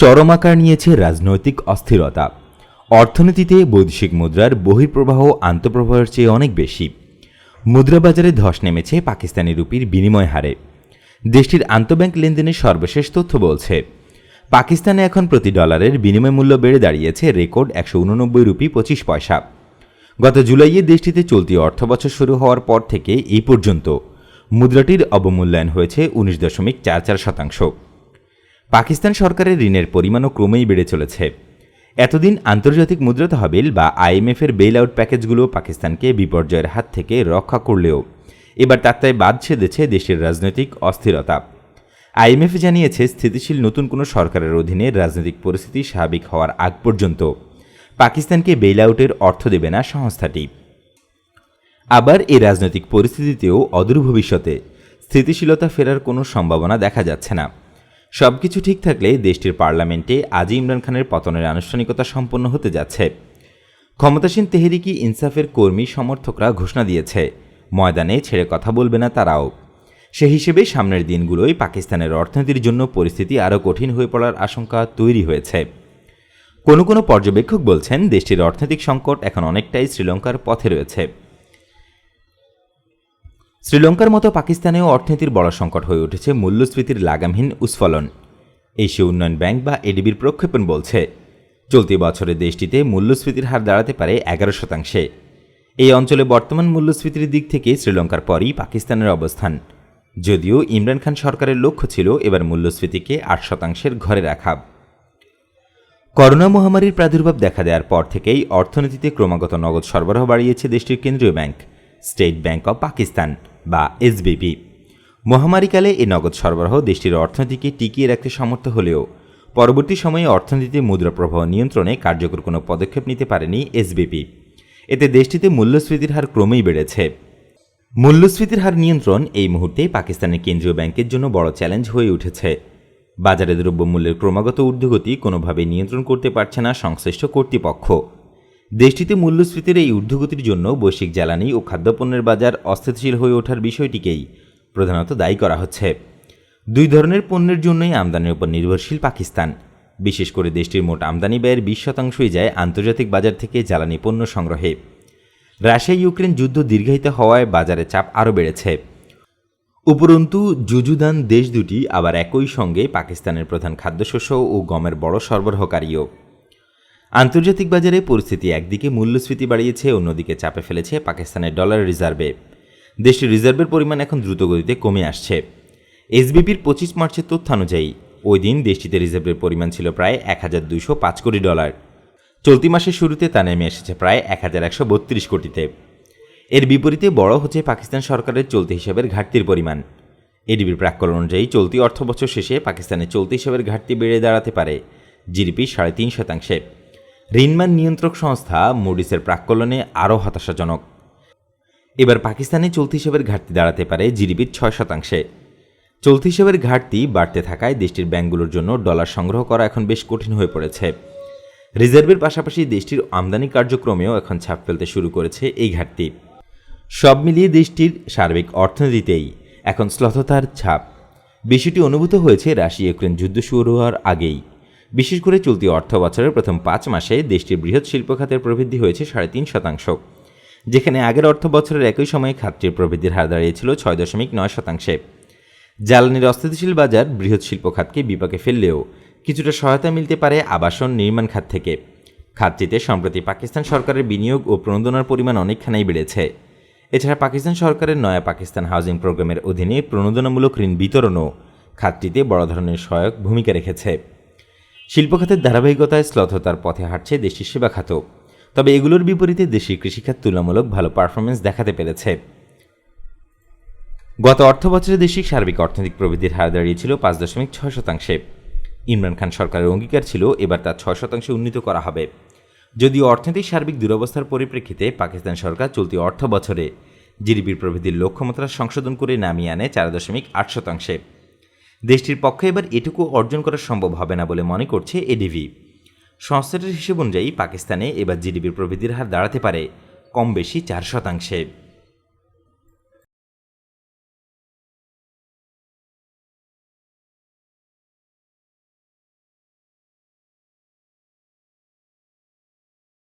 চরম আকার নিয়েছে রাজনৈতিক অস্থিরতা। অর্থনীতিতে বৈদেশিক মুদ্রার বহিঃপ্রবাহ আন্তঃপ্রবাহের চেয়ে অনেক বেশি। মুদ্রা বাজারে ধস নেমেছে পাকিস্তানি রুপির বিনিময় হারে। দেশটির আন্তঃব্যাংক লেনদেনের সর্বশেষ তথ্য বলছে, পাকিস্তানে এখন প্রতি ডলারের বিনিময় মূল্য বেড়ে দাঁড়িয়েছে রেকর্ড একশো উননব্বই রুপি পঁচিশ পয়সা। গত জুলাইয়ে দেশটিতে চলতি অর্থবছর শুরু হওয়ার পর থেকে এই পর্যন্ত মুদ্রাটির অবমূল্যায়ন হয়েছে উনিশ দশমিক চার চার শতাংশ। পাকিস্তান সরকারের ঋণের পরিমাণও ক্রমেই বেড়ে চলেছে। এতদিন আন্তর্জাতিক মুদ্রা তহবিল বা আইএমএফের বেল আউট প্যাকেজগুলো পাকিস্তানকে বিপর্যয়ের হাত থেকে রক্ষা করলেও, এবার তাত্তায় বাদ ছেদেছে দেশের রাজনৈতিক অস্থিরতা। আইএমএফ জানিয়েছে, স্থিতিশীল নতুন কোনো সরকারের অধীনে রাজনৈতিক পরিস্থিতি স্বাভাবিক হওয়ার আগ পর্যন্ত পাকিস্তানকে বেল আউটের অর্থ দেবে না সংস্থাটি। আবার এই রাজনৈতিক পরিস্থিতিতেও অদূর ভবিষ্যতে স্থিতিশীলতা ফেরার কোনো সম্ভাবনা দেখা যাচ্ছে না। সবকিছু ঠিক থাকলে দেশটির পার্লামেন্টে আজই ইমরান খানের পতনের আনুষ্ঠানিকতা সম্পন্ন হতে যাচ্ছে। ক্ষমতাসীন তেহরিকি ইনসাফের কর্মী সমর্থকরা ঘোষণা দিয়েছে, ময়দানে ছেড়ে কথা বলবে না তারাও। সে হিসেবে সামনের দিনগুলোই পাকিস্তানের অর্থনীতির জন্য পরিস্থিতি আরও কঠিন হয়ে পড়ার আশঙ্কা তৈরি হয়েছে। কোনো কোনো পর্যবেক্ষক বলছেন, দেশটির অর্থনৈতিক সংকট এখন অনেকটাই শ্রীলঙ্কার পথে রয়েছে। শ্রীলঙ্কার মতো পাকিস্তানেও অর্থনীতির বড় সংকট হয়ে উঠেছে মূল্যস্ফীতির লাগামহীন উস্ফলন এশীয় উন্নয়ন ব্যাংক বা এডিবির প্রক্ষেপণ বলছে, চলতি বছরে দেশটিতে মূল্যস্ফীতির হার দাঁড়াতে পারে এগারো শতাংশে। এই অঞ্চলে বর্তমান মূল্যস্ফীতির দিক থেকে শ্রীলঙ্কার পরই পাকিস্তানের অবস্থান। যদিও ইমরান খান সরকারের লক্ষ্য ছিল এবার মূল্যস্ফীতিকে আট শতাংশের ঘরে রাখা। করোনা মহামারীর প্রাদুর্ভাব দেখা দেওয়ার পর থেকেই অর্থনীতিতে ক্রমাগত নগদ সরবরাহ বাড়িয়েছে দেশটির কেন্দ্রীয় bank, State Bank of Pakistan. বা এসবিপি মহামারীকালে এই নগদ সরবরাহ দেশটির অর্থনীতিকে টিকিয়ে রাখতে সমর্থ হলেও পরবর্তী সময়ে অর্থনীতিতে মুদ্রা প্রবাহ নিয়ন্ত্রণে কার্যকর কোনো পদক্ষেপ নিতে পারেনি এসবিপি এতে দেশটিতে মূল্যস্ফীতির হার ক্রমেই বেড়েছে। মূল্যস্ফীতির হার নিয়ন্ত্রণ এই মুহূর্তে পাকিস্তানের কেন্দ্রীয় ব্যাংকের জন্য বড় চ্যালেঞ্জ হয়ে উঠেছে। বাজারে দ্রব্যমূল্যের ক্রমাগত ঊর্ধ্বগতি কোনোভাবে নিয়ন্ত্রণ করতে পারছে না সংশ্লিষ্ট কর্তৃপক্ষ। দেশটিতে মূল্যস্ফীতির এই ঊর্ধ্বগতির জন্য বৈশ্বিক জ্বালানি ও খাদ্যপণ্যের বাজার অস্থিতিশীল হয়ে ওঠার বিষয়টিকেই প্রধানত দায়ী করা হচ্ছে। দুই ধরনের পণ্যের জন্যই আমদানির উপর নির্ভরশীল পাকিস্তান। বিশেষ করে দেশটির মোট আমদানি ব্যয়ের বিশ শতাংশই যায় আন্তর্জাতিক বাজার থেকে জ্বালানি পণ্য সংগ্রহে। রাশিয়া ইউক্রেন যুদ্ধ দীর্ঘায়িত হওয়ায় বাজারে চাপ আরও বেড়েছে। উপরন্তু, যুযুদান দেশ দুটি আবার একই সঙ্গে পাকিস্তানের প্রধান খাদ্যশস্য ও গমের বড় সরবরাহকারীও। আন্তর্জাতিক বাজারে পরিস্থিতি একদিকে মূল্যস্ফীতি বাড়িয়েছে, অন্যদিকে চাপে ফেলেছে পাকিস্তানের ডলার রিজার্ভে। দেশটির রিজার্ভের পরিমাণ এখন দ্রুতগতিতে কমে আসছে। এসবিপির পঁচিশ মার্চের তথ্যানুযায়ী, ওই দিন দেশটিতে রিজার্ভের পরিমাণ ছিল প্রায় এক হাজার দুইশো পাঁচ কোটি ডলার। চলতি মাসের শুরুতে তা নেমে এসেছে প্রায় এক হাজার একশো বত্রিশ কোটিতে। এর বিপরীতে বড় হচ্ছে পাকিস্তান সরকারের চলতি হিসাবের ঘাটতির পরিমাণ। এডিবির প্রাক্কলন অনুযায়ী চলতি অর্থবছর শেষে পাকিস্তানের চলতি হিসাবের ঘাটতি বেড়ে দাঁড়াতে পারে, জিডিপি সাড়ে তিন শতাংশে। ঋণমান নিয়ন্ত্রক সংস্থা মুডিসের প্রাক্কলনে আরও হতাশাজনক। এবার পাকিস্তানে চলতি হিসেবের ঘাটতি দাঁড়াতে পারে জিডিপির ছয় শতাংশে। চলতি হিসেবের ঘাটতি বাড়তে থাকায় দেশটির ব্যাংকগুলোর জন্য ডলার সংগ্রহ করা এখন বেশ কঠিন হয়ে পড়েছে। রিজার্ভের পাশাপাশি দেশটির আমদানি কার্যক্রমেও এখন ছাপ ফেলতে শুরু করেছে এই ঘাটতি। সব মিলিয়ে দেশটির সার্বিক অর্থনীতিতেই এখন শ্লথতার ছাপ। বিষয়টি অনুভূত হয়েছে রাশিয়া ইউক্রেন যুদ্ধ শুরু হওয়ার আগেই। বিশেষ করে চলতি অর্থ বছরের প্রথম পাঁচ মাসে দেশটির বৃহৎ শিল্প খাতের প্রবৃদ্ধি হয়েছে সাড়ে তিন শতাংশ। যেখানে আগের অর্থ বছরের একই সময়ে খাতটির প্রবৃদ্ধির হার দাঁড়িয়েছিল ছয় দশমিক নয় শতাংশে। জ্বালানির অস্থিতিশীল বাজার বৃহৎ শিল্প খাতকে বিপাকে ফেললেও কিছুটা সহায়তা মিলতে পারে আবাসন নির্মাণ খাত থেকে। খাতটিতে সম্প্রতি পাকিস্তান সরকারের বিনিয়োগ ও প্রণোদনার পরিমাণ অনেকখানেই বেড়েছে। এছাড়া পাকিস্তান সরকারের নয়া পাকিস্তান হাউজিং প্রোগ্রামের অধীনে প্রণোদনামূলক ঋণ বিতরণও খাতটিতে বড় ধরনের সহায়ক ভূমিকা রেখেছে। শিল্প খাতের ধারাবাহিকতায় শ্লথতার পথে হাঁটছে দেশটির সেবা খাতও তবে এগুলোর বিপরীতে দেশের কৃষিখাত তুলনামূলক ভালো পারফরমেন্স দেখাতে পেরেছে। গত অর্থ বছরে দেশিক সার্বিক অর্থনৈতিক প্রবৃদ্ধির হার দাঁড়িয়েছিল পাঁচ দশমিক ছয় শতাংশে। ইমরান খান সরকারের অঙ্গীকার ছিল, এবার তা ছয় শতাংশে উন্নীত করা হবে। যদিও অর্থনৈতিক সার্বিক দুরবস্থার পরিপ্রেক্ষিতে পাকিস্তান সরকার চলতি অর্থ বছরে জিডিপির প্রবৃদ্ধির লক্ষ্যমাত্রা সংশোধন করে নামিয়ে আনে চার দশমিক আট শতাংশে। দেশটির পক্ষে এবার এটুকু অর্জন করা সম্ভব হবে না বলে মনে করছে এডিভি সংস্থাটির হিসেব অনুযায়ী পাকিস্তানে এবার জিডিপির প্রবৃদ্ধির হার দাঁড়াতে পারে কম বেশি চার শতাংশে।